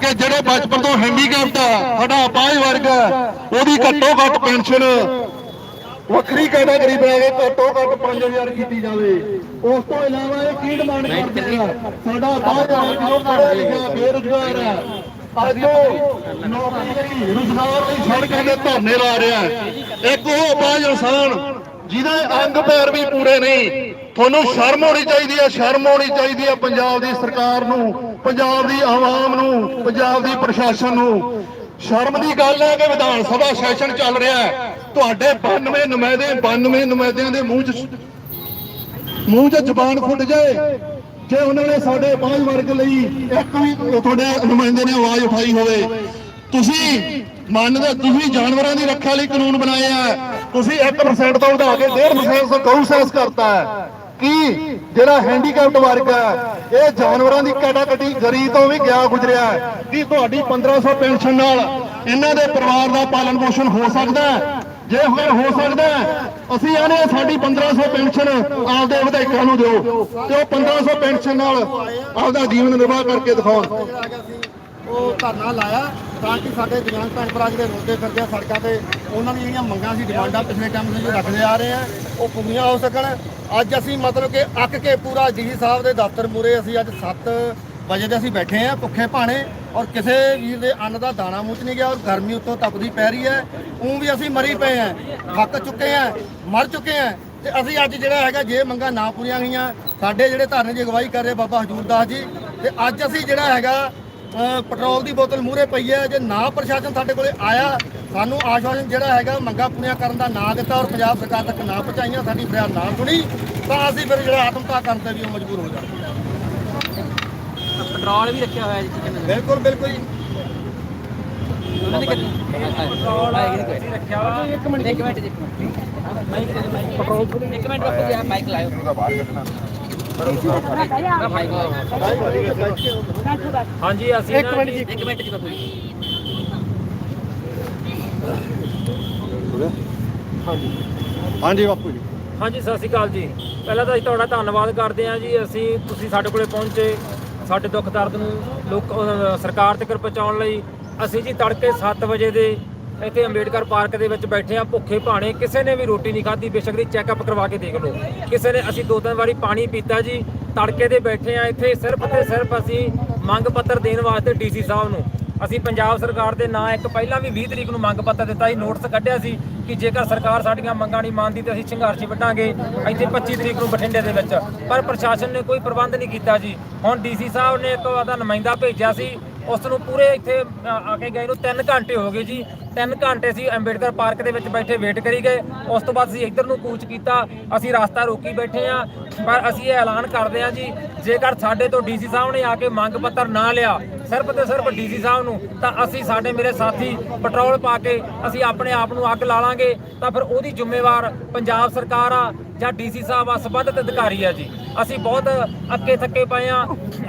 ਕਿ ਜਿਹੜੇ ਬਚਪਨ ਤੋਂ ਹੈਂਡੀਕੈਪਟ ਆ ਸਾਡਾ ਅਪਾਹਜ ਵਰਗ ਆ, ਉਹਦੀ ਘੱਟੋ ਘੱਟ ਪੈਨਸ਼ਨ ਵੱਖਰੀ ਕੈਟਾਗਰੀ ਬਣਾ ਕੇ ਘੱਟੋ ਘੱਟ 5000 ਕੀਤੀ ਜਾਵੇ। ਉਸ ਤੋਂ ਇਲਾਵਾ ਇਹ ਕੀ ਡਿਮਾਂਡ ਕਰਦੇ ਆ? ਸਾਡਾ ਅਪਾਹਜ ਵਰਗ ਜੋ ਪੜ੍ਹਿਆ ਲਿਖਿਆ ਬੇਰੁਜ਼ਗਾਰ ਆ ਅੱਜ ਨੌਕਰੀ ਰੁਜ਼ਗਾਰ ਲਈ ਸੜਕਾਂ ਦੇ ਧਰਨੇ ਲਾ ਰਿਹਾ। ਇੱਕ ਉਹ ਅਪਾਹਜ ਇਨਸਾਨ ਜਿਹਦੇ ਅੰਗ ਪੈਰ ਵੀ ਪੂਰੇ ਨਹੀਂ ਤੁਹਾਨੂੰ ਸ਼ਰਮ ਹੋਣੀ ਚਾਹੀਦੀ ਹੈ, ਸ਼ਰਮ ਹੋਣੀ ਚਾਹੀਦੀ ਹੈ ਪੰਜਾਬ ਦੀ ਸਰਕਾਰ ਨੂੰ, ਪੰਜਾਬ ਦੀ ਆਵਾਮ ਨੂੰ, ਪੰਜਾਬ ਦੀ ਪ੍ਰਸ਼ਾਸਨ ਨੂੰ। ਸ਼ਰਮ ਦੀ ਗੱਲ ਹੈ ਕਿ ਵਿਧਾਨ ਸਭਾ ਸੈਸ਼ਨ ਚੱਲ ਰਿਹਾ ਹੈ। ਤੁਹਾਡੇ 92 ਨੁਮਾਇੰਦੇ 92 ਨੁਮਾਇੰਦਿਆਂ ਦੇ ਮੂੰਹ 'ਚ ਮੂੰਹ 'ਚ ਜ਼ਬਾਨ ਫੁੱਟ ਜਾਏ, ਜੇ ਉਹਨਾਂ ਨੇ ਸਾਡੇ ਪੰਜ ਵਰਗ ਲਈ ਇੱਕ ਵੀ ਤੁਹਾਡੇ ਨੁਮਾਇੰਦੇ ਨੇ ਆਵਾਜ਼ ਉਠਾਈ ਹੋਵੇ। ਤੁਸੀਂ ਮੰਨਦੇ ਤੁਸੀਂ ਜਾਨਵਰਾਂ ਦੀ ਰੱਖਿਆ ਲਈ ਕਾਨੂੰਨ ਬਣਾਏ ਆ। ਤੁਸੀਂ 1% ਤੋਂ ਵਧਾ ਕੇ 1.5% ਗਊ ਸੈਸ ਕਰਤਾ ਹੈ। ਕੀ ਜਿਹੜਾ ਹੈਂਡੀਕੈਪਟ ਵਰਗ ਹੈ, ਇਹ ਜਾਨਵਰਾਂ ਦੀ ਕੈਟਾਗਰੀ ਗਰੀ ਤੋਂ ਵੀ ਗਿਆ ਗੁਜ਼ਰਿਆ ਹੈ। ਕੀ ਤੁਹਾਡੀ 1500 ਪੈਨਸ਼ਨ ਨਾਲ ਇਹਨਾਂ ਦੇ ਪਰਿਵਾਰ ਦਾ ਪਾਲਣ ਪੋਸ਼ਣ ਹੋ ਸਕਦਾ ਹੈ? ਜੇ ਹੋਏ, ਹੋ ਸਕਦਾ ਅਸੀਂ ਆਨੇ ਸਾਡੀ 1500 ਪੈਨਸ਼ਨ ਆਪਦੇ ਵਿਧਾਇਕਾਂ ਨੂੰ ਦਿਓ ਤੇ ਉਹ 1500 ਪੈਨਸ਼ਨ ਨਾਲ ਆਪਦਾ ਜੀਵਨ ਨਿਰਵਾਹ ਕਰਕੇ ਦਿਖਾਉਣ। ਉਹ ਧਰਨਾ ਲਾਇਆ ਤਾਂ ਕਿ ਸਾਡੇ ਦਿਵਿਆਂਗ ਭੈਣ ਭਰਾ ਜਿਹੜੇ ਰੋਂਦੇ ਫਿਰਦੇ ਆ ਸੜਕਾਂ ਤੇ, ਉਹਨਾਂ ਦੀਆਂ ਜਿਹੜੀਆਂ ਮੰਗਾਂ ਸੀ, ਡਿਮਾਂਡਾਂ ਪਿਛਲੇ ਟਾਈਮ ਤੋਂ ਜੋ ਰੱਖਦੇ ਆ ਰਹੇ ਆ, ਉਹ ਪੂਰੀਆਂ ਹੋ ਸਕਣ। ਅੱਜ ਅਸੀਂ ਮਤਲਬ ਕਿ ਅੱਕ ਕੇ ਪੂਰਾ ਡੀ ਸਾਹਿਬ ਦੇ ਦਫ਼ਤਰ ਮੂਰੇ ਅਸੀਂ ਅੱਜ 7 ਵਜੇ ਦੇ ਅਸੀਂ ਬੈਠੇ ਆ ਭੁੱਖੇ ਭਾਣੇ ਔਰ ਕਿਸੇ ਵੀਰ ਦੇ ਅੰਨ ਦਾ ਦਾਣਾ ਮੂੰਹ 'ਚ ਨਹੀਂ ਗਿਆ ਔਰ ਗਰਮੀ ਉੱਤੋਂ ਤਪਦੀ ਪੈ ਰਹੀ ਹੈ। ਉਹ ਵੀ ਅਸੀਂ ਮਰੀ ਪਏ ਆ, ਥੱਕ ਚੁੱਕੇ ਆ, ਮਰ ਚੁੱਕੇ ਆ ਤੇ ਅਸੀਂ ਅੱਜ ਜਿਹੜਾ ਹੈਗਾ ਜੇ ਮੰਗਾਂ ਨਾ ਪੂਰੀਆਂ ਗਈਆਂ ਸਾਡੇ ਜਿਹੜੇ ਧਰਨੇ ਦੀ ਅਗਵਾਈ ਕਰ ਰਹੇ ਬਾਬਾ ਹਜੂਰ ਦਾਸ ਜੀ ਤੇ ਅੱਜ ਅਸੀਂ ਜਿਹੜਾ ਹੈਗਾ ਪੈਟਰੋਲ ਦੀ ਬੋਤਲ ਮੂਹਰੇ ਪਈ ਹੈ। ਜੇ ਨਾ ਪ੍ਰਸ਼ਾਸਨ ਸਾਡੇ ਕੋਲੇ ਆਇਆ ਸਾਨੂੰ ਆਸ਼ਵਾਸਨ ਜਿਹੜਾ ਹੈਗਾ ਮੰਗਾਂ ਪੂਰੀਆਂ ਕਰਨ ਦਾ ਨਾਂ ਦਿੱਤਾ ਔਰ ਪੰਜਾਬ ਸਰਕਾਰ ਤੱਕ ਨਾ ਪਹੁੰਚਾਈਆਂ ਸਾਡੀ ਫਰਿਆਦ ਨਾ ਸੁਣੀ ਤਾਂ ਅਸੀਂ ਫਿਰ ਜਿਹੜਾ ਆਤਮਤਾ ਕਰਨ ਤੇ ਵੀ ਉਹ ਮਜਬੂਰ ਹੋ ਜਾਵਾਂਗੇ। ਪੈਟਰੋਲ ਵੀ ਰੱਖਿਆ ਹੋਇਆ ਜੀ ਦੇ ਬਿਲਕੁਲ ਬਿਲਕੁਲ ਜੀ। ਉਹਨਾਂ ਨੇ ਪੈਟਰੋਲ ਰੱਖਿਆ ਹੋਇਆ। ਇੱਕ ਮਿੰਟ ਇੱਕ ਮਿੰਟ ਇੱਕ ਮਿੰਟ। ਪੈਟਰੋਲ ਇੱਕ ਮਿੰਟ। ਰੱਖੋ ਜੀ ਮਾਈਕ ਲਾਇਓ। ਮੈਂ ਮਾਈਕ ਹਾਂਜੀ ਅਸੀਂ ਇੱਕ ਮਿੰਟ ਜੀ। ਇੱਕ ਮਿੰਟ ਜੀ ਬਾਪੂ ਜੀ। ਹਾਂਜੀ। ਬਾਪੂ ਜੀ। ਹਾਂਜੀ ਸਤਿ ਸ਼੍ਰੀ ਅਕਾਲ ਜੀ। ਪਹਿਲਾਂ ਤਾਂ ਅਸੀਂ ਤੁਹਾਡਾ ਧੰਨਵਾਦ ਕਰਦੇ ਹਾਂ ਜੀ। ਅਸੀਂ ਤੁਸੀਂ ਸਾਡੇ ਕੋਲੇ ਪਹੁੰਚੇ। ਸਾਡੇ ਦੁੱਖ ਦਰਦ ਨੂੰ ਲੋਕ ਸਰਕਾਰ ਤੱਕ ਪਹੁੰਚਾਉਣ ਲਈ। ਅਸੀਂ ਜੀ ਤੜਕੇ 7 ਵਜੇ ਦੇ ਇੱਥੇ ਅੰਬੇਡਕਰ ਪਾਰਕ ਦੇ ਵਿੱਚ ਬੈਠੇ ਆ, ਭੁੱਖੇ ਭਾਣੇ, ਕਿਸੇ ਨੇ ਵੀ ਰੋਟੀ ਨਹੀਂ ਖਾਧੀ, ਬੇਸ਼ੱਕ ਦੀ ਚੈੱਕਅਪ ਕਰਵਾ ਕੇ ਦੇਖ ਲਓ। ਕਿਸੇ ਨੇ ਅਸੀਂ ਦੋ ਤਿੰਨ ਵਾਰੀ ਪਾਣੀ ਪੀਤਾ ਜੀ, ਤੜਕੇ ਦੇ ਬੈਠੇ ਆ ਇੱਥੇ, ਸਿਰਫ ਤੇ ਸਿਰਫ ਅਸੀਂ ਮੰਗ ਪੱਤਰ ਦੇਣ ਵਾਸਤੇ ਡੀਸੀ ਸਾਹਿਬ ਨੂੰ। ਅਸੀਂ ਪੰਜਾਬ ਸਰਕਾਰ ਦੇ ਨਾਂ ਇੱਕ ਪਹਿਲਾਂ ਵੀ 20 ਤਰੀਕ ਨੂੰ ਮੰਗ ਪੱਤਰ ਦਿੱਤਾ ਸੀ, ਨੋਟਿਸ ਕੱਢਿਆ ਸੀ ਕਿ ਜੇਕਰ ਸਰਕਾਰ ਸਾਡੀਆਂ ਮੰਗਾਂ ਨਹੀਂ ਮੰਨਦੀ ਤੇ ਅਸੀਂ ਸੰਘਰਸ਼ ਵੱਢਾਂਗੇ, ਇੱਥੇ 25 ਤਰੀਕ ਨੂੰ ਬਠਿੰਡੇ ਦੇ ਵਿੱਚ। ਪਰ ਪ੍ਰਸ਼ਾਸਨ ਨੇ ਕੋਈ ਪ੍ਰਬੰਧ ਨਹੀਂ ਕੀਤਾ ਜੀ। ਹੁਣ ਡੀਸੀ ਸਾਹਿਬ ਨੇ ਇੱਕ ਉਹਦਾ ਨੁਮਾਇੰਦਾ ਭੇਜਿਆ ਸੀ ਉਸ ਨੂੰ ਪੂਰੇ ਇੱਥੇ ਆ ਆ ਕੇ ਗਏ ਨੂੰ 3 ਘੰਟੇ ਹੋ ਗਏ ਜੀ। 3 ਘੰਟੇ ਅਸੀਂ ਅੰਬੇਡਕਰ ਪਾਰਕ ਦੇ ਵਿੱਚ ਬੈਠੇ ਵੇਟ ਕਰੀ ਗਏ। ਉਸ ਤੋਂ ਬਾਅਦ ਅਸੀਂ ਇੱਧਰ ਨੂੰ ਕੂਚ ਕੀਤਾ। ਅਸੀਂ ਰਸਤਾ ਰੋਕੀ ਬੈਠੇ ਆ ਪਰ ਅਸੀਂ ਇਹ ਐਲਾਨ ਕਰਦੇ ਆ ਜੀ, ਜੇਕਰ ਸਾਡੇ ਤੋਂ ਡੀਸੀ ਸਾਹਿਬ ਨੇ ਆ ਕੇ ਮੰਗ ਪੱਤਰ ਨਾ ਲਿਆ ਸਿਰਫ ਤੇ ਸਿਰਫ ਡੀਸੀ ਸਾਹਿਬ ਨੂੰ, ਤਾਂ ਅਸੀਂ ਸਾਡੇ ਮੇਰੇ ਸਾਥੀ ਪੈਟਰੋਲ ਪਾ ਕੇ ਅਸੀਂ ਆਪਣੇ ਆਪ ਨੂੰ ਅੱਗ ਲਾ ਲਾਂਗੇ, ਤਾਂ ਫਿਰ ਉਹਦੀ ਜ਼ਿੰਮੇਵਾਰ ਪੰਜਾਬ ਸਰਕਾਰ ਆ ਜਾਂ ਡੀਸੀ ਸਾਹਿਬ ਆ, ਸੰਬੰਧਿਤ ਅਧਿਕਾਰੀ ਆ ਜੀ। ਅਸੀਂ ਬਹੁਤ ਅੱਕੇ ਥੱਕੇ ਪਏ ਆ।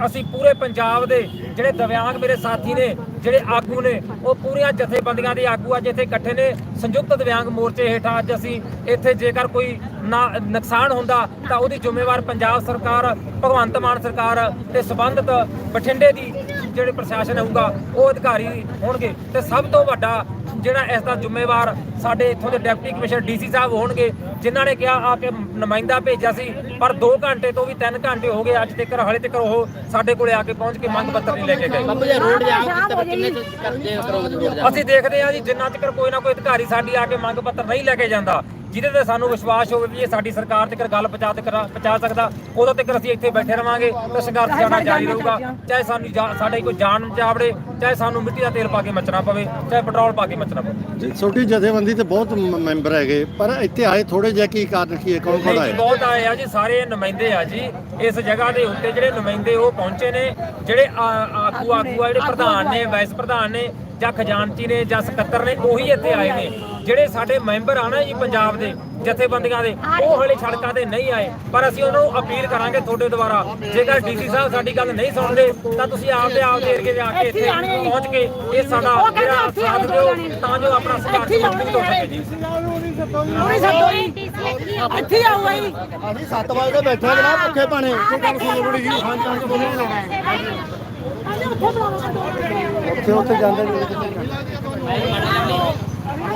ਅਸੀਂ ਪੂਰੇ ਪੰਜਾਬ ਦੇ ਜਿਹੜੇ ਦਿਵਿਆਂਗ ਮੇਰੇ ਸਾਥੀ ਨੇ, ਜਿਹੜੇ ਆਗੂ ਨੇ, ਉਹ ਪੂਰੀਆਂ ਜਥੇਬੰਦੀਆਂ ਦੇ ਆਗੂ ਅੱਜ ਇੱਥੇ ਇਕੱਠੇ ਨੇ। ਸੰਯੁਕਤ ਦਿਵਿਆਂਗ ਮੋਰਚੇ ਹੇਠਾਂ ਅੱਜ ਅਸੀਂ ਇੱਥੇ ਜੇਕਰ ਕੋਈ ਨਾ ਨੁਕਸਾਨ ਹੁੰਦਾ, ਤਾਂ ਉਹਦੀ ਜ਼ਿੰਮੇਵਾਰ ਪੰਜਾਬ ਸਰਕਾਰ, ਭਗਵੰਤ ਮਾਨ ਸਰਕਾਰ ਤੇ ਸੰਬੰਧਿਤ ਬਠਿੰਡੇ ਦੀ ਜਿਹੜੇ ਪ੍ਰਸ਼ਾਸਨ ਹੋਊਗਾ ਉਹ ਅਧਿਕਾਰੀ ਹੋਣਗੇ। ਤੇ ਸਭ ਤੋਂ ਵੱਡਾ ਜਿਹੜਾ ਇਸ ਦਾ ਜ਼ਿੰਮੇਵਾਰ ਸਾਡੇ ਇੱਥੋਂ ਦੇ ਡਿਪਟੀ ਕਮਿਸ਼ਨਰ ਡੀਸੀ ਸਾਹਿਬ ਹੋਣਗੇ ਜਿਨ੍ਹਾਂ ਨੇ ਕਿਹਾ ਆ ਕੇ ਨੁਮਾਇੰਦਾ ਭੇਜਿਆ ਸੀ ਪਰ 2 ਘੰਟੇ ਤੋਂ ਵੀ 3 ਘੰਟੇ ਹੋ ਗਏ ਅੱਜ ਤੱਕ ਹਾਲੇ ਤੱਕ ਉਹ ਸਾਡੇ ਕੋਲੇ ਆ ਕੇ ਪਹੁੰਚ ਕੇ ਮੰਗ ਪੱਤਰ ਨਹੀਂ ਲੈ ਕੇ ਗਏ। ਬਾਪੂ ਜੀ ਰੋਡ ਜਾਮ ਕੀਤਾ ਫਿਰ ਕਿੰਨੇ ਚ ਕਰਦੇ ਹੋ ਕਰੋਗੇ ਰੋਡ ਜਾਮ? ਅਸੀਂ ਦੇਖਦੇ ਹਾਂ ਜੀ ਜਿੰਨਾ ਤੱਕ ਕੋਈ ਨਾ ਕੋਈ ਅਧਿਕਾਰੀ ਸਾਡੀ ਆ ਕੇ ਮੰਗ ਪੱਤਰ ਨਹੀਂ ਲੈ ਕੇ ਜਾਂਦਾ ਜਿਹਦੇ ਤੇ ਸਾਨੂੰ ਵਿਸ਼ਵਾਸ ਹੋਵੇ ਵੀ ਇਹ ਸਾਡੀ ਸਰਕਾਰ ਤੱਕ ਗੱਲ ਪਹੁੰਚਾ ਤੱਕ ਪਹੁੰਚਾ ਸਕਦਾ ਉਦੋਂ ਤੱਕ ਅਸੀਂ ਇੱਥੇ ਬੈਠੇ ਰਵਾਂਗੇ ਤੇ ਸੰਘਰਸ਼ ਜਾਣਾ ਜਾਰੀ ਰਹੂਗਾ। ਚਾਹੇ ਸਾਨੂੰ ਸਾਡੇ ਕੋਈ ਜਾਨ ਜਾਵੜੇ ਚਾਹੇ ਸਾਨੂੰ ਮਿੱਟੀ ਦਾ ਤੇਲ ਪਾ ਕੇ ਮਚਣਾ ਪਵੇ ਚਾਹੇ ਪੈਟਰੋਲ ਪਾ ਕੇ ਮਚਣਾ ਪਵੇ। ਛੋਟੀ ਜਥੇਬੰਦੀ ਤੇ ਬਹੁਤ ਮੈਂਬਰ ਹੈਗੇ ਪਰ ਇੱਥੇ ਆਏ ਥੋੜੇ ਜਿਹਾ ਕੀ ਕਾਰਨ ਕੀ ਹੈ ਕੌਣ ਕੌਣ ਆਇਆ ਬਹੁਤ ਆਏ ਆ ਜੀ ਸਾਰੇ ਨੁਮਾਇੰਦੇ ਆ ਜੀ ਇਸ ਜਗ੍ਹਾ ਦੇ ਉੱਤੇ ਜਿਹੜੇ ਨੁਮਾਇੰਦੇ ਉਹ ਪਹੁੰਚੇ ਨੇ ਜਿਹੜੇ ਆ- ਆਗੂ ਆਗੂ ਆ ਜਿਹੜੇ ਪ੍ਰਧਾਨ ਨੇ ਵਾਈਸ ਪ੍ਰਧਾਨ ਨੇ ਜਾਂ ਖਜ਼ਾਨਚੀ ਨੇ ਜਾਂ ਸਕੱਤਰ ਨੇ ਉਹੀ ਇੱਥੇ ਆਏ ਨੇ। ਜਿਹੜੇ ਸਾਡੇ ਮੈਂਬਰ ਆ ਨਾ ਜੀ ਪੰਜਾਬ ਦੇ ਜਥੇਬੰਦੀਆਂ ਦੇ ਉਹ ਹਲੇ ਸੜਕਾਂ ਤੇ ਨਹੀਂ ਆਏ। ਪਰ ਅਸੀਂ ਉਹਨਾਂ ਨੂੰ ਅਪੀਲ ਕਰਾਂਗੇ ਤੁਹਾਡੇ ਦੁਆਰਾ ਜੇਕਰ ਡੀਸੀ ਸਾਹਿਬ ਸਾਡੀ ਗੱਲ ਨਹੀਂ ਸੁਣਦੇ ਤਾਂ ਤੁਸੀਂ ਆਪਦੇ ਆਪ ਦੇ ਏਰੀਏ ਆ ਕੇ ਇੱਥੇ ਪਹੁੰਚ ਕੇ ਇਹ ਸਾਡਾ ਜਿਹੜਾ ਸਾਥ ਦਿਓ ਤਾਂ ਜੋ ਆਪਣਾ ਸੰਘਰਸ਼ ਮਜ਼ਬੂਤ ਹੋ ਸਕੇ ਜੀ। ਇੱਥੇ ਆਊਗਾ ਜੀ। ਅਸੀਂ 7 ਵਜੇ ਦੇ ਬੈਠੇ ਜਨਾਬ ਭੁੱਖੇ ਪਾਣੇ ਕੀ ਗੱਲ ਸੁਣ ਲੋੜੀ ਜੀ ਹਾਂਜੀ ਹਾਂਜੀ ਬੋਲੋ ਅਸੀਂ ਉੱਥੇ ਬੁਲਾਵਾਂਗੇ ਜਿੱਥੇ ਉੱਥੇ ਜਾਂਦੇ ਨੇ।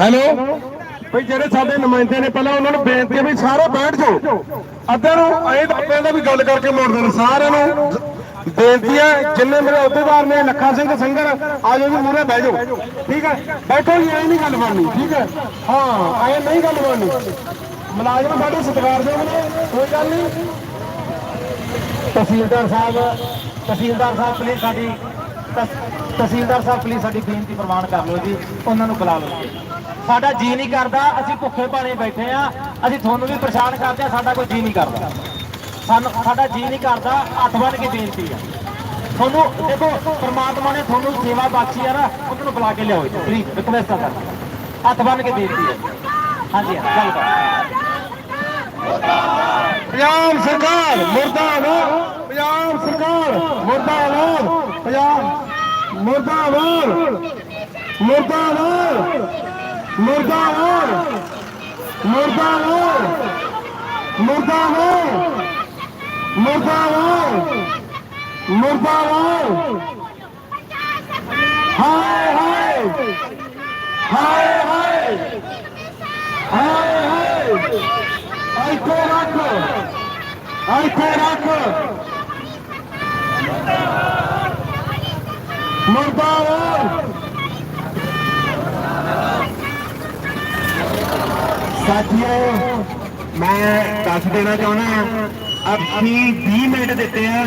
ਹੈਲੋ ਭਈ ਜਿਹੜੇ ਸਾਡੇ ਨੁਮਾਇੰਦੇ ਨੇ, ਪਹਿਲਾਂ ਉਹਨਾਂ ਨੂੰ ਬੇਨਤੀ ਹੈ ਵੀ ਸਾਰੇ ਬੈਠ ਜਾਓ। ਅੱਧੇ ਨੂੰ ਐਂ ਤਾਂ ਪਹਿਲਾਂ ਵੀ ਗੱਲ ਕਰਕੇ ਮੋੜ ਦੇਣ ਸਾਰਿਆਂ ਨੂੰ ਬੇਨਤੀ ਹੈ, ਜਿੰਨੇ ਮੇਰੇ ਅਹੁਦੇਦਾਰ ਨੇ, ਲੱਖਾ ਸਿੰਘ ਸਿੰਘਰ ਆ ਜਾਓ ਜੀ ਮੂਰੇ ਬਹਿ ਜਾਓ। ਠੀਕ ਹੈ? ਬੈਠੋ ਜੀ, ਐਂ ਨਹੀਂ ਗੱਲ ਬਣਨੀ, ਠੀਕ ਹੈ? ਹਾਂ, ਐਂ ਨਹੀਂ ਗੱਲ ਬਣਨੀ। ਮੁਲਾਜ਼ਮ ਸਾਡੇ ਸਤਿਕਾਰਯੋਗ ਨੇ, ਕੋਈ ਗੱਲ ਨਹੀਂ। ਤਹਿਸੀਲਦਾਰ ਸਾਹਿਬ ਤਹਿਸੀਲਦਾਰ ਸਾਹਿਬ ਪਲੀਜ਼ ਸਾਡੀ ਤਹਿਸੀਲਦਾਰ ਸਾਹਿਬ ਪਲੀਜ਼ ਸਾਡੀ ਬੇਨਤੀ ਪ੍ਰਵਾਨ ਕਰ ਲਓ ਜੀ, ਉਹਨਾਂ ਨੂੰ ਬੁਲਾ ਲਓ ਸਾਡਾ ਜੀ ਨਹੀਂ ਕਰਦਾ, ਅਸੀਂ ਭੁੱਖੇ ਭਾਣੇ ਬੈਠੇ ਆ ਅਸੀਂ ਤੁਹਾਨੂੰ ਵੀ ਪਰੇਸ਼ਾਨ ਕਰਦੇ ਆ ਸਾਡਾ ਕੋਈ ਜੀ ਨਹੀਂ ਕਰਦਾ। ਸਾਨੂੰ, ਸਾਡਾ ਜੀ ਨਹੀਂ ਕਰਦਾ, ਹੱਥ ਬੰਨ ਕੇ ਬੇਨਤੀ ਆ। ਤੁਹਾਨੂੰ, ਦੇਖੋ, ਪ੍ਰਮਾਤਮਾ ਨੇ ਤੁਹਾਨੂੰ ਸੇਵਾ ਬਖਸ਼ੀ ਆ ਨਾ, ਉਹਨਾਂ ਨੂੰ ਬੁਲਾ ਕੇ ਲਿਆਓ ਜੀ ਪਲੀਜ਼ ਰਿਕਵੈਸਟ ਆ ਕਰ ਹੱਥ ਬੰਨ ਕੇ ਬੇਨਤੀ ਹੈ ਹਾਂਜੀ ਹਾਂ ਗੱਲ ਕਰ। ਪੰਜਾਬ ਸਰਕਾਰ, ਮੁਰਦਾਬਾਦ। ਪੰਜਾਬ ਸਰਕਾਰ ਮੁਰਦਾਬਾਦ ਪੰਜਾਬ ਮੁਰਦਾਬਾਦ ਮੁਰਦਾਬਾਦ ਮੁਰਦਾਬਾਦ ਮੁਰਦਾਬਾਦ ਮੁਰਦਾਬਾਦ ਮੁਰਦਾਬਾਦ ਮੁਰਦਾਬਾਦ ਹਾਏ ਹਾਏ ਹਾਏ ਹਾਏ ਹਾਏ ਹਾਏ ਆਈਕੋ ਰੱਖ ਆਈਕੋ ਰੱਖ ਮੁਰਦਾਬਾਦ। ਸਾਥੀਓ, ਮੈਂ ਦੱਸ ਦੇਣਾ ਚਾਹੁੰਦਾ ਹਾਂ ਅਸੀਂ 20 ਮਿੰਟ ਦਿੱਤੇ ਆ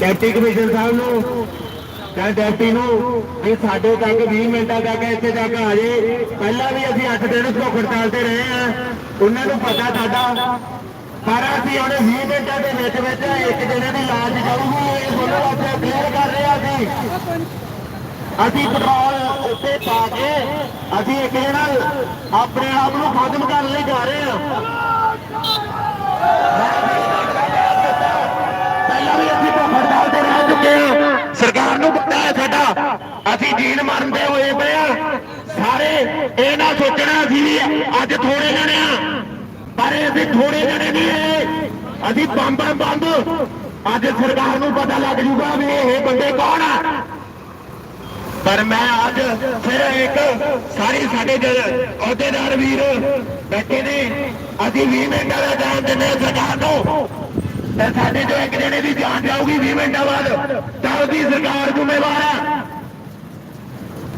ਡਿਪਟੀ ਕਮਿਸ਼ਨਰ ਸਾਹਿਬ ਨੂੰ ਜਾਂ ਡੈਪਟੀ ਨੂੰ ਇਹ ਸਾਡੇ ਤੱਕ 20 ਮਿੰਟਾਂ ਤੱਕ ਇੱਥੇ ਤੱਕ ਆ ਜੇ। ਪਹਿਲਾਂ ਵੀ ਅਸੀਂ 8 ਦਿਨ ਭੁੱਖ ਹੜਤਾਲ ਤੇ ਰਹੇ ਆ। ਉਹਨਾਂ ਨੂੰ ਪਤਾ ਸਾਡਾ ਪਰ ਅਸੀਂ ਹੁਣ 20 ਮਿੰਟਾਂ ਦੇ ਵਿੱਚ ਵਿੱਚ ਇੱਕ ਜਣੇ ਦੀ ਲਾਜ ਜਾਊਗੀ ਇਹ ਤੁਹਾਨੂੰ ਵਾਸਤੇ ਕਲੀਅਰ ਕਰ ਰਹੇ ਆ ਅਸੀਂ। ਅਸੀਂ ਪੈਟਰੋਲ ਉੱਤੇ ਪਾ ਕੇ ਅਸੀਂ ਇੱਕ ਜਿਹੜਾ ਆਪਣੇ ਆਪ ਨੂੰ ਖਤਮ ਕਰਨ ਲਈ ਜਾ ਰਹੇ ਹਾਂ। ਪਹਿਲਾਂ ਵੀ ਅਸੀਂ ਭੁੱਖ ਹੜਤਾਲ ਤੇ ਰਹਿ ਚੁੱਕੇ ਹਾਂ। ਸਰਕਾਰ ਨੂੰ ਪਤਾ ਹੈ ਸਾਡਾ। ਅਸੀਂ ਜੀਣ ਮਰਨ ਦੇ ਹੋਏ ਪਏ ਆ ਸਾਰੇ ਇਹ ਨਾ ਸੋਚਣਾ ਅਸੀਂ ਵੀ ਅੱਜ ਥੋੜੇ ਜਣੇ ਆ ਪਰ ਅਸੀਂ ਥੋੜੇ ਜਣੇ ਨਹੀਂ ਇਹ ਅਸੀਂ ਬੰਬ ਬੰਬ। ਅੱਜ ਸਰਕਾਰ ਨੂੰ ਪਤਾ ਲੱਗ ਜੂਗਾ ਵੀ ਇਹ ਬੰਦੇ ਕੌਣ ਆ। ਪਰ ਮੈਂ ਅੱਜ ਫਿਰ ਇੱਕ ਸਾਰੀ ਸਾਡੇ ਅਹੁਦੇਦਾਰ ਵੀਰ ਬੈਠੇ ਨੇ। ਅਸੀਂ 20 ਮਿੰਟਾਂ ਦਾ ਟਾਈਮ ਦਿੰਦੇ ਹਾਂ ਸਰਕਾਰ ਨੂੰ। ਤੇ ਸਾਡੇ ਜੋ ਇੱਕ ਜਣੇ ਦੀ ਜਾਨ ਜਾਊਗੀ 20 ਮਿੰਟਾਂ ਬਾਅਦ। ਤਾਂ ਉਹਦੀ ਸਰਕਾਰ ਜ਼ਿੰਮੇਵਾਰ ਹੈ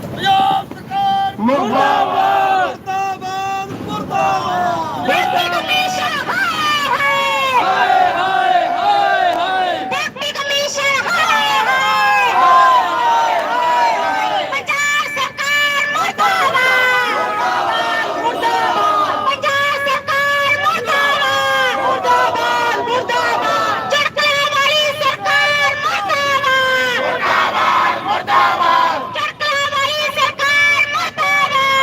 ਪੰਜਾਬ ਸਰਕਾਰ ਮੁਰਦਾਬਾਦ ਡਿਪਟੀ ਕਮਿਸ਼ਨਰ ਹਾਏ ਹਾਏ ਹਾਏ ਹਾਏ ਹਾਏ ਡਿਪਟੀ ਕਮਿਸ਼ਨਰ ਹਾਏ ਹਾਏ ਪੰਜਾਬ ਸਰਕਾਰ ਮੁਰਦਾਬਾਦ ਮੁਰਦਾਬਾਦ ਪੰਜਾਬ ਸਰਕਾਰ ਮੁਰਦਾਬਾਦ ਮੁਰਦਾਬਾਦ ਮੁਰਦਾਬਾਦ ਚੜਕਲਾ ਵਾਲੀ ਸਰਕਾਰ ਮੁਰਦਾਬਾਦ ਮੁਰਦਾਬਾਦ ਮੁਰਦਾਬਾਦ ਚੜਕਲਾ ਵਾਲੀ ਸਰਕਾਰ ਮੁਰਦਾਬਾਦ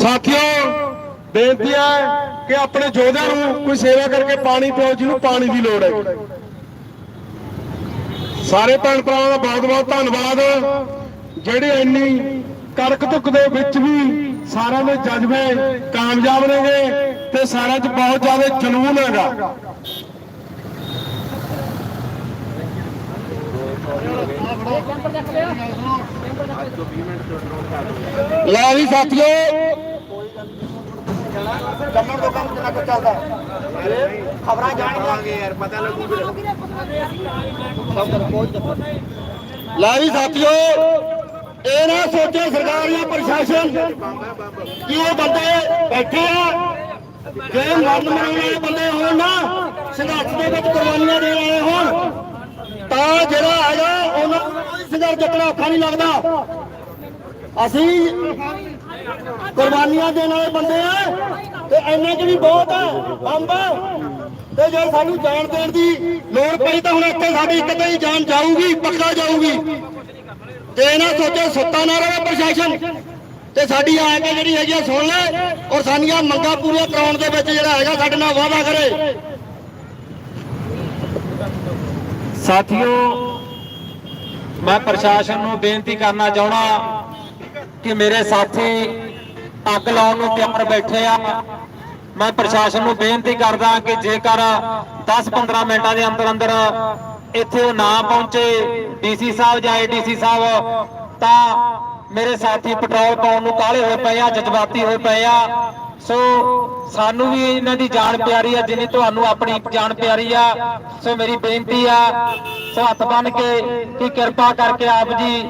ਸਾਥੀਓ ਬੇਨਤੀ ਹੈ ਕਿ ਆਪਣੇ ਯੋਧਿਆਂ ਨੂੰ ਕੋਈ ਸੇਵਾ ਕਰਕੇ ਪਾਣੀ ਪਿਓ ਜਿਹਨੂੰ ਪਾਣੀ ਦੀ ਲੋੜ ਹੈ। ਸਾਰੇ ਭੈਣ ਭਰਾਵਾਂ ਦਾ ਬਹੁਤ ਬਹੁਤ ਧੰਨਵਾਦ। ਜਿਹੜੇ ਇੰਨੀ ਕਰਕ ਧੁੱਕ ਦੇ ਵਿੱਚ ਵੀ ਸਾਰਿਆਂ ਦੇ ਜਜ਼ਬੇ ਕਾਮਯਾਬ ਨੇਗੇ ਤੇ ਸਾਰਿਆਂ 'ਚ ਬਹੁਤ ਜ਼ਿਆਦਾ ਜਨੂਨ ਹੈਗਾ। ਲੈ ਵੀ ਸਾਥੀਓ ਜੰਮਣ ਤੋਂ ਕੰਮ ਕਿੰਨਾ ਕੁ ਚੱਲਦਾ ਖਬਰਾਂ ਜਾਣਗੇ ਯਾਰ ਪਤਾ ਲੈ ਵੀ ਸਾਥੀਓ ਇਹ ਨਾ ਸੋਚੇ ਸਰਕਾਰ ਜਾਂ ਪ੍ਰਸ਼ਾਸਨ ਕਿ ਉਹ ਬੰਦੇ ਬੈਠੇ ਆ ਜੇ ਮਰਨ ਮਰਾਉਣ ਵਾਲੇ ਬੰਦੇ ਹੋਣ ਨਾ ਸੰਘਰਸ਼ ਦੇ ਵਿੱਚ ਕੁਰਬਾਨੀਆਂ ਦੇਣ ਵਾਲੇ ਹੋਣ ਤਾਂ ਜਿਹੜਾ ਹੈਗਾ ਉਹਨਾਂ ਨੂੰ ਕੋਈ ਸੰਘਰਸ਼ ਜਿੱਤਣਾ ਔਖਾ ਨਹੀਂ ਲੱਗਦਾ। ਅਸੀਂ ਕੁਰਬਾਨੀਆਂ ਦੇਣ ਵਾਲੇ ਬੰਦੇ ਆ ਤੇ ਇੰਨੇ ਚ ਵੀ ਬਹੁਤ ਆ, ਅੰਬ। ਤੇ ਜੇ ਸਾਨੂੰ ਜਾਨ ਦੇਣ ਦੀ ਲੋੜ ਪਈ ਤਾਂ ਹੁਣ ਇੱਥੇ ਸਾਡੀ ਕਿਤੇ ਹੀ ਜਾਨ ਜਾਊਗੀ, ਪੱਕਾ ਜਾਊਗੀ। ਤੇ ਨਾ ਸੋਚੇ, ਸੁੱਤਾ ਨਾ ਰਹੇ ਪ੍ਰਸ਼ਾਸਨ। ਤੇ ਸਾਡੀ ਆ ਕੇ ਜਿਹੜੀ ਹੈਗੀ ਆ ਸੁਣ ਲੈ ਔਰ ਸਾਡੀਆਂ ਮੰਗਾਂ ਪੂਰੀਆਂ ਕਰਾਉਣ ਦੇ ਵਿੱਚ ਜਿਹੜਾ ਹੈਗਾ ਸਾਡੇ ਨਾਲ ਵਾਅਦਾ ਕਰੇ। ਸਾਥੀਓ, ਮੈਂ ਪ੍ਰਸ਼ਾਸਨ ਨੂੰ ਬੇਨਤੀ ਕਰਨਾ ਚਾਹਣਾ ਕਿ ਮੇਰੇ ਸਾਥੀ ਅੱਗ ਲਾਉਣ ਨੂੰ ਤਿਆਰ ਬੈਠੇ ਆ। ਮੈਂ ਪ੍ਰਸ਼ਾਸਨ ਨੂੰ ਬੇਨਤੀ ਕਰਦਾ ਕਿ ਜੇਕਰ 10-15 ਮਿੰਟਾਂ ਦੇ ਅੰਦਰ ਅੰਦਰ ਇੱਥੇ ਉਹ ਨਾ ਪਹੁੰਚੇ, ਡੀਸੀ ਸਾਹਿਬ ਜਾਂ ਏਡੀਸੀ ਸਾਹਿਬ, ਤਾਂ ਮੇਰੇ ਸਾਥੀ ਪੈਟਰੋਲ ਪਾਉਣ ਨੂੰ ਕਾਹਲੇ ਹੋਏ ਪਏ ਆ, ਜਜ਼ਬਾਤੀ ਹੋਏ ਪਏ ਆ। ਸੋ ਸਾਨੂੰ ਵੀ ਇਹਨਾਂ ਦੀ ਜਾਨ ਪਿਆਰੀ ਆ, ਜਿੰਨੀ ਤੁਹਾਨੂੰ ਆਪਣੀ ਜਾਨ ਪਿਆਰੀ ਆ। ਸੋ ਮੇਰੀ ਬੇਨਤੀ ਆ, ਸੋ ਹੱਥ ਬੰਨ ਕੇ ਕਿ ਕਿਰਪਾ ਕਰਕੇ ਆਪ ਜੀ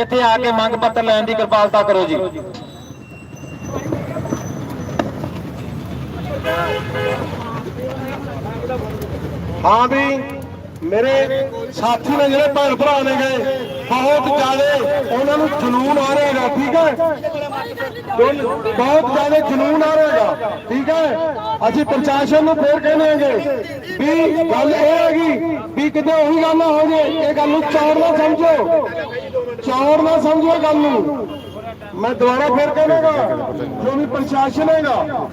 ਇੱਥੇ ਆ ਕੇ ਮੰਗ ਪੱਤਰ ਲੈਣ ਦੀ ਕਿਰਪਾਲਤਾ ਕਰੋ ਜੀ। ਹਾਂ ਵੀ ਮੇਰੇ ਸਾਥੀ ਨੇ ਜਿਹੜੇ ਭੈਣ ਭਰਾ ਨੇ ਗਏ ਬਹੁਤ ਜ਼ਿਆਦਾ ਉਹਨਾਂ ਨੂੰ ਜਨੂਨ ਆ ਰਿਹਾਗਾ ਠੀਕ ਹੈ? ਬਹੁਤ ਜ਼ਿਆਦਾ ਜਨੂਨ ਆ ਰਿਹਾਗਾ ਠੀਕ ਹੈ? ਅਸੀਂ ਪ੍ਰਸ਼ਾਸਨ ਨੂੰ ਫੇਰ ਕਹਿੰਦੇ ਹਾਂਗੇ ਵੀ ਗੱਲ ਇਹ ਹੈਗੀ ਵੀ ਕਿਤੇ ਉਹੀ ਗੱਲ ਨਾ ਹੋ ਜੇ, ਇਹ ਗੱਲ ਨੂੰ ਚੌੜ ਨਾ ਸਮਝੋ। ਚੌੜ ਨਾ ਸਮਝੋ ਗੱਲ ਨੂੰ। ਮੈਂ ਦੁਬਾਰਾ ਫੇਰ ਕਹਾਂਗਾ ਜੋ ਵੀ ਪ੍ਰਸ਼ਾਸਨ ਹੈਗਾ